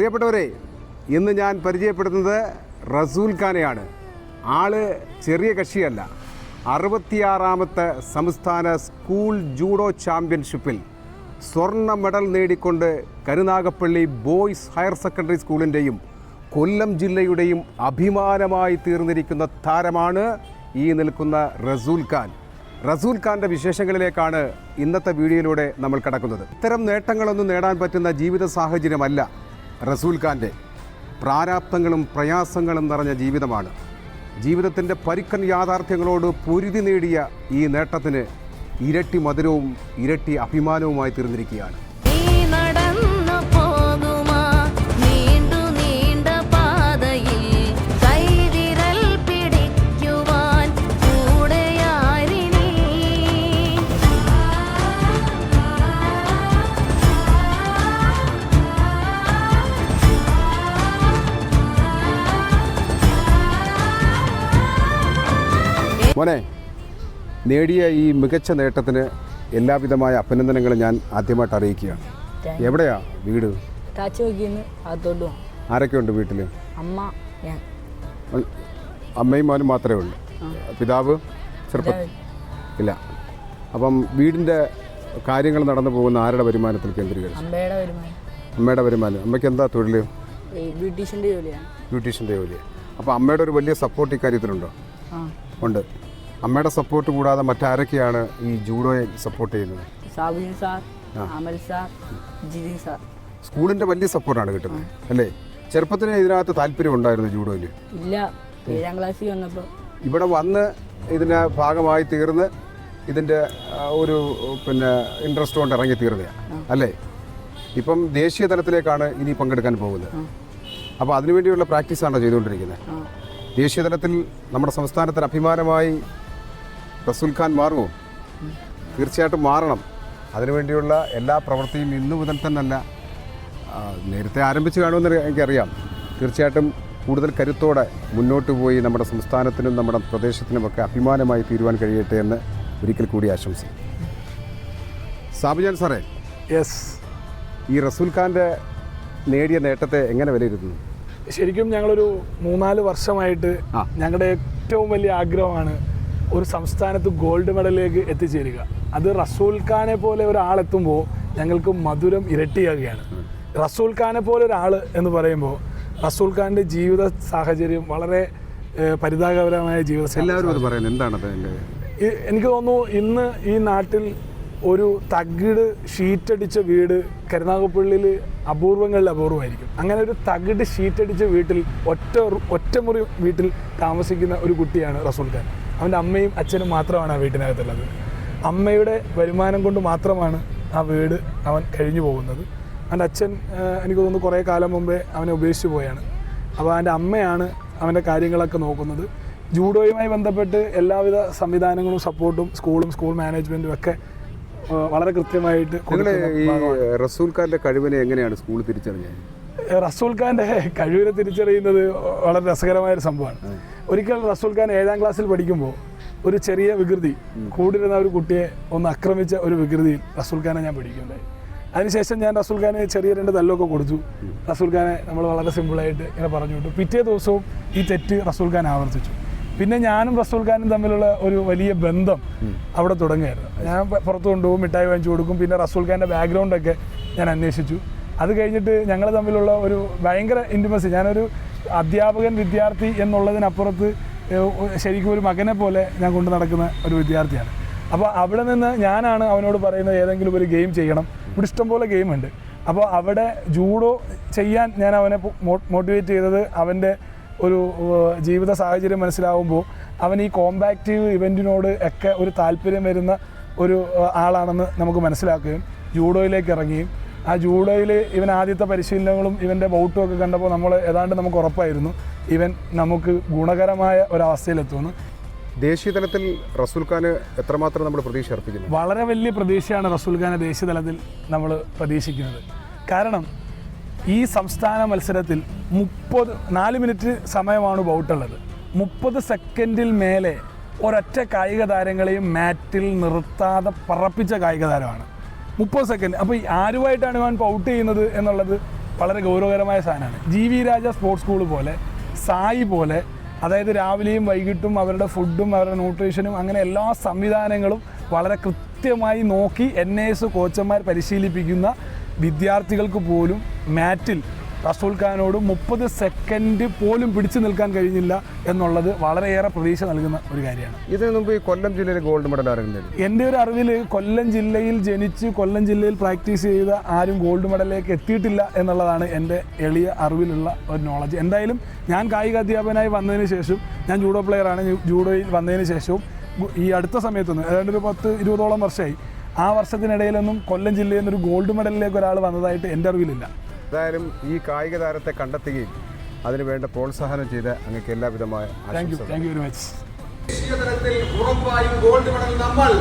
പ്രിയപ്പെട്ടവരെ ഇന്ന് ഞാൻ പരിചയപ്പെടുത്തുന്നത് റസൂൽ ഖാനെയാണ്. ആൾ ചെറിയ കക്ഷിയല്ല. അറുപത്തിയാറാമത്തെ സംസ്ഥാന സ്കൂൾ ജൂഡോ ചാമ്പ്യൻഷിപ്പിൽ സ്വർണ മെഡൽ നേടിക്കൊണ്ട് കരുനാഗപ്പള്ളി ബോയ്സ് ഹയർ സെക്കൻഡറി സ്കൂളിന്റെയും കൊല്ലം ജില്ലയുടെയും അഭിമാനമായി തീർന്നിരിക്കുന്ന താരമാണ് ഈ നിൽക്കുന്ന റസൂൽ ഖാൻ. റസൂൽ ഖാന്റെ വിശേഷങ്ങളിലേക്കാണ് ഇന്നത്തെ വീഡിയോയിലൂടെ നമ്മൾ കടക്കുന്നത്. ഇത്തരം നേട്ടങ്ങളൊന്നും നേടാൻ പറ്റുന്ന ജീവിത സാഹചര്യമല്ല റസൂൽ ഖാന്റെ പ്രാരാബ്ദങ്ങളും പ്രയാസങ്ങളും നിറഞ്ഞ ജീവിതമാണ്. ജീവിതത്തിന്റെ പരുക്കൻ യാഥാർത്ഥ്യങ്ങളോട് പൊരുതി നേടിയ ഈ നേട്ടത്തിന് ഇരട്ടി മധുരവും ഇരട്ടി അഭിമാനവുമായി തീർന്നിരിക്കുകയാണ്. മോനെ നേടിയ ഈ മികച്ച നേട്ടത്തിന് എല്ലാവിധമായ അഭിനന്ദനങ്ങളും ഞാൻ ആദ്യമായിട്ട് അറിയിക്കുകയാണ്. എവിടെയാ വീട്? ആരൊക്കെ ഉണ്ട് വീട്ടിൽ അമ്മ അമ്മയും മോനും മാത്രമേ ഉള്ളൂ. പിതാവ് ചെറുപ്പം. ഇല്ല. അപ്പം വീടിന്റെ കാര്യങ്ങൾ നടന്നു പോകുന്ന ആരുടെ വരുമാനത്തിൽ കേന്ദ്രീകരിച്ചു? അമ്മയുടെ വരുമാനം. അമ്മയ്ക്ക് എന്താ തൊഴിൽ ബ്യൂട്ടീഷ്യന്റെ ജോലിയാണ്. ബ്യൂട്ടീഷ്യന്റെ ജോലിയാണ് അപ്പോൾ അമ്മയുടെ ഒരു വലിയ സപ്പോർട്ട് ഇക്കാര്യത്തിലുണ്ടോ? ഉണ്ട്. അമ്മയുടെ സപ്പോർട്ട് കൂടാതെ മറ്റാരൊക്കെയാണ് ഈ ജൂഡോയെ സപ്പോർട്ട് ചെയ്യുന്നത്? Sabujin sir Amal sir Jithin sir. സ്കൂളിന്റെ വലിയ സപ്പോർട്ടാണ് കിട്ടുന്നത് അല്ലേ? ചെറുപ്പത്തിന് ഇതിനകത്ത് താല്പര്യം ഉണ്ടായിരുന്നു ജൂഡോയിൽ ഇല്ല ഏഴാം ക്ലാസ്സിൽ വന്നപ്പോൾ ഇവിടെ വന്ന് ഇതിന്റെ ഭാഗമായി തീർന്ന് ഇതിന്റെ ഒരു പിന്നെ ഇൻട്രസ്റ്റ് കൊണ്ട് ഇറങ്ങി തീർന്നതാണ് അല്ലേ? ഇപ്പം ദേശീയ തലത്തിലേക്കാണ് ഇനി പങ്കെടുക്കാൻ പോകുന്നത്. അപ്പോൾ അതിനുവേണ്ടിയുള്ള പ്രാക്ടീസാണ് ചെയ്തുകൊണ്ടിരിക്കുന്നത്? ദേശീയ തലത്തിൽ നമ്മുടെ സംസ്ഥാനത്തിന് അഭിമാനമായി റസൂൽ ഖാൻ മാറുമോ തീർച്ചയായിട്ടും മാറണം. അതിനുവേണ്ടിയുള്ള എല്ലാ പ്രവൃത്തിയും ഇന്നു മുതൽ തന്നെയല്ല ആ, നേരത്തെ ആരംഭിച്ച് കാണുമെന്ന് എനിക്കറിയാം. തീർച്ചയായിട്ടും കൂടുതൽ കരുത്തോടെ മുന്നോട്ട് പോയി നമ്മുടെ സംസ്ഥാനത്തിനും നമ്മുടെ പ്രദേശത്തിനുമൊക്കെ അഭിമാനമായി തീരുവാൻ കഴിയട്ടെ എന്ന് ഒരിക്കൽ കൂടി ആശംസിക്കും സാബുജാൻ സാറേ യെസ് ഈ റസൂൽ ഖാന്റെ നേടിയ നേട്ടത്തെ എങ്ങനെ വിലയിരുത്തുന്നു? ശരിക്കും ഞങ്ങളൊരു മൂന്നാൽ വർഷമായിട്ട് ഞങ്ങളുടെ ഏറ്റവും വലിയ ആഗ്രഹമാണ് ഒരു സംസ്ഥാനത്ത് ഗോൾഡ് മെഡലിലേക്ക് എത്തിച്ചേരുക. അത് റസൂൽ ഖാനെ പോലെ ഒരാളെത്തുമ്പോൾ ഞങ്ങൾക്ക് മധുരം ഇരട്ടിയാകുകയാണ്. റസൂൽ ഖാനെ പോലെ ഒരാൾ എന്ന് പറയുമ്പോൾ റസൂൽ ഖാന്റെ ജീവിത സാഹചര്യം വളരെ പരിതാപകരമായ ജീവിത എല്ലാവരും അത് പറയുന്നത് എനിക്ക് തോന്നുന്നു ഇന്ന് ഈ നാട്ടിൽ ഒരു തകിട് ഷീറ്റടിച്ച വീട് കരുനാഗപ്പള്ളിയിൽ അപൂർവങ്ങളിൽ അപൂർവമായിരിക്കും. അങ്ങനെ ഒരു തകിട് ഷീറ്റടിച്ച വീട്ടിൽ ഒറ്റ ഒറ്റമുറി വീട്ടിൽ താമസിക്കുന്ന ഒരു കുട്ടിയാണ് റസൂൽ ഖാൻ. അവന്റെ അമ്മയും അച്ഛനും മാത്രമാണ് ആ വീട്ടിനകത്തുള്ളത്. അമ്മയുടെ വരുമാനം കൊണ്ട് മാത്രമാണ് ആ വീട് അവൻ കഴിഞ്ഞു പോകുന്നത്. അവന്റെ അച്ഛൻ എനിക്ക് തോന്നുന്നു കുറേ കാലം മുമ്പേ അവനെ ഉപേക്ഷിച്ച് പോയാണ്. അപ്പോൾ അവന്റെ അമ്മയാണ് അവന്റെ കാര്യങ്ങളൊക്കെ നോക്കുന്നത്. ജൂഡോയുമായി ബന്ധപ്പെട്ട് എല്ലാവിധ സംവിധാനങ്ങളും സപ്പോർട്ടും സ്കൂളും സ്കൂൾ മാനേജ്മെന്റും ഒക്കെ വളരെ കൃത്യമായിട്ട് റസൂൽ ഖാന്റെ കഴിവിനെ എങ്ങനെയാണ് സ്കൂൾ തിരിച്ചറിഞ്ഞത്? റസൂൽ ഖാന്റെ കഴിവിനെ തിരിച്ചറിയുന്നത് വളരെ രസകരമായ ഒരു സംഭവമാണ്. ഒരിക്കൽ റസൂൽ ഖാൻ ഏഴാം ക്ലാസ്സിൽ പഠിക്കുമ്പോൾ ഒരു ചെറിയ വികൃതി കൂടിരുന്ന ഒരു കുട്ടിയെ ഒന്ന് ആക്രമിച്ച ഒരു വികൃതിയിൽ റസൂൽ ഖാനെ ഞാൻ പഠിക്കുന്നുണ്ടായി. അതിനുശേഷം ഞാൻ റസൂൽ ഖാനെ ചെറിയ രണ്ട് തല്ലൊക്കെ കൊടുത്തു. റസൂൽ ഖാനെ നമ്മൾ വളരെ സിമ്പിളായിട്ട് ഇങ്ങനെ പറഞ്ഞു വിട്ടു. പിറ്റേ ദിവസവും ഈ തെറ്റ് റസൂൽ ഖാൻ ആവർത്തിച്ചു. പിന്നെ ഞാനും റസൂൽ ഖാനും തമ്മിലുള്ള ഒരു വലിയ ബന്ധം അവിടെ തുടങ്ങുകയായിരുന്നു. ഞാൻ പുറത്ത് കൊണ്ടുപോകും മിഠായി വാങ്ങിച്ചു കൊടുക്കും. പിന്നെ റസൂൽ ഖാന്റെ ബാക്ക്ഗ്രൗണ്ടൊക്കെ ഞാൻ അന്വേഷിച്ചു. അത് കഴിഞ്ഞിട്ട് ഞങ്ങൾ തമ്മിലുള്ള ഒരു ഭയങ്കര ഇന്റിമസി ഞാനൊരു അധ്യാപകൻ വിദ്യാർത്ഥി എന്നുള്ളതിനപ്പുറത്ത് ശരിക്കും ഒരു മകനെ പോലെ ഞാൻ കൊണ്ടു നടക്കുന്ന ഒരു വിദ്യാർത്ഥിയാണ്. അപ്പോൾ അവിടെ നിന്ന് ഞാനാണ് അവനോട് പറയുന്നത് ഏതെങ്കിലും ഒരു ഗെയിം ചെയ്യണം. ഇവിടെ ഇഷ്ടംപോലെ ഗെയിമുണ്ട് അപ്പോൾ അവിടെ ജൂഡോ ചെയ്യാൻ ഞാൻ അവനെ മോട്ടിവേറ്റ് ചെയ്തത് അവന്റെ ഒരു ജീവിത സാഹചര്യം മനസ്സിലാവുമ്പോൾ അവൻ ഈ കോമ്പാക്റ്റീവ് ഇവന്റിനോട് ഒക്കെ ഒരു താല്പര്യം വരുന്ന ഒരു ആളാണെന്ന് നമുക്ക് മനസ്സിലാക്കുകയും ജൂഡോയിലേക്ക് ഇറങ്ങുകയും ആ ജൂഡോയിൽ ഇവൻ ആദ്യത്തെ പരിശീലനങ്ങളും ഇവന്റെ ബൗട്ടും ഒക്കെ കണ്ടപ്പോൾ നമ്മൾ ഏതാണ്ട് നമുക്ക് ഉറപ്പായിരുന്നു. ഇവൻ നമുക്ക് ഗുണകരമായ ഒരവസ്ഥയിലെത്തുമെന്ന്. ദേശീയ തലത്തിൽ റസൂൽ ഖാന് എത്രമാത്രം നമ്മൾ പ്രതീക്ഷ അർപ്പിക്കുന്നു? വളരെ വലിയ പ്രതീക്ഷയാണ് റസൂൽ ഖാനെ ദേശീയ തലത്തിൽ നമ്മൾ പ്രതീക്ഷിക്കുന്നത്. കാരണം ഈ സംസ്ഥാന മത്സരത്തിൽ മുപ്പത് നാല് മിനിറ്റ് സമയമാണ് ബൗട്ടുള്ളത് മുപ്പത് സെക്കൻഡിൽ മേലെ ഒരൊറ്റ കായിക താരങ്ങളെയും മാറ്റിൽ നിർത്താതെ പറപ്പിച്ച കായിക താരമാണ് മുപ്പത് സെക്കൻഡ് അപ്പോൾ ആരുമായിട്ടാണ് ഇവൻ പൗട്ട് ചെയ്യുന്നത് എന്നുള്ളത് വളരെ ഗൗരവകരമായ സാധനമാണ്. G V Raja sports school പോലെ സായി പോലെ അതായത് രാവിലെയും വൈകിട്ടും അവരുടെ ഫുഡും അവരുടെ ന്യൂട്രീഷനും അങ്ങനെ എല്ലാ സംവിധാനങ്ങളും വളരെ കൃത്യമായി നോക്കി എൻ എസ് കോച്ചന്മാർ പരിശീലിപ്പിക്കുന്ന വിദ്യാർത്ഥികൾക്ക് പോലും മാറ്റിൽ റസൂൽ ഖാനോട് മുപ്പത് സെക്കൻഡ് പോലും പിടിച്ചു നിൽക്കാൻ കഴിഞ്ഞില്ല എന്നുള്ളത് വളരെയേറെ പ്രതീക്ഷ നൽകുന്ന ഒരു കാര്യമാണ്. ഇതിനു മുമ്പ് ഈ കൊല്ലം ജില്ലയിൽ ഗോൾഡ് മെഡൽ ആരെങ്കിലും എന്റെ ഒരു അറിവിൽ കൊല്ലം ജില്ലയിൽ ജനിച്ച് കൊല്ലം ജില്ലയിൽ പ്രാക്ടീസ് ചെയ്ത ആരും ഗോൾഡ് മെഡലിലേക്ക് എത്തിയിട്ടില്ല എന്നുള്ളതാണ് എന്റെ എളിയ അറിവിലുള്ള ഒരു നോളജ് എന്തായാലും ഞാൻ കായിക അധ്യാപകനായി വന്നതിന് ശേഷം ഞാൻ ജൂഡോ പ്ലെയറാണ് ജൂഡോയിൽ വന്നതിന് ശേഷവും ഈ അടുത്ത സമയത്തൊന്നും ഏതാണ്ട് ഒരു പത്ത് ഇരുപതോളം വർഷമായി ആ വർഷത്തിനിടയിലൊന്നും കൊല്ലം ജില്ലയിൽ നിന്നൊരു ഗോൾഡ് മെഡലിലേക്ക് ഒരാൾ വന്നതായിട്ട് എന്റെ അറിവിലില്ല. എന്തായാലും ഈ കായിക താരത്തെ കണ്ടെത്തുകയും അതിനു വേണ്ട പ്രോത്സാഹനം ചെയ്ത് അങ്ങക്ക് എല്ലാവിധമായ ആശംസകൾ. ദേശീയ തലത്തിൽ ഉറപ്പായും ഗോൾഡ് മെഡൽ നമ്മൾ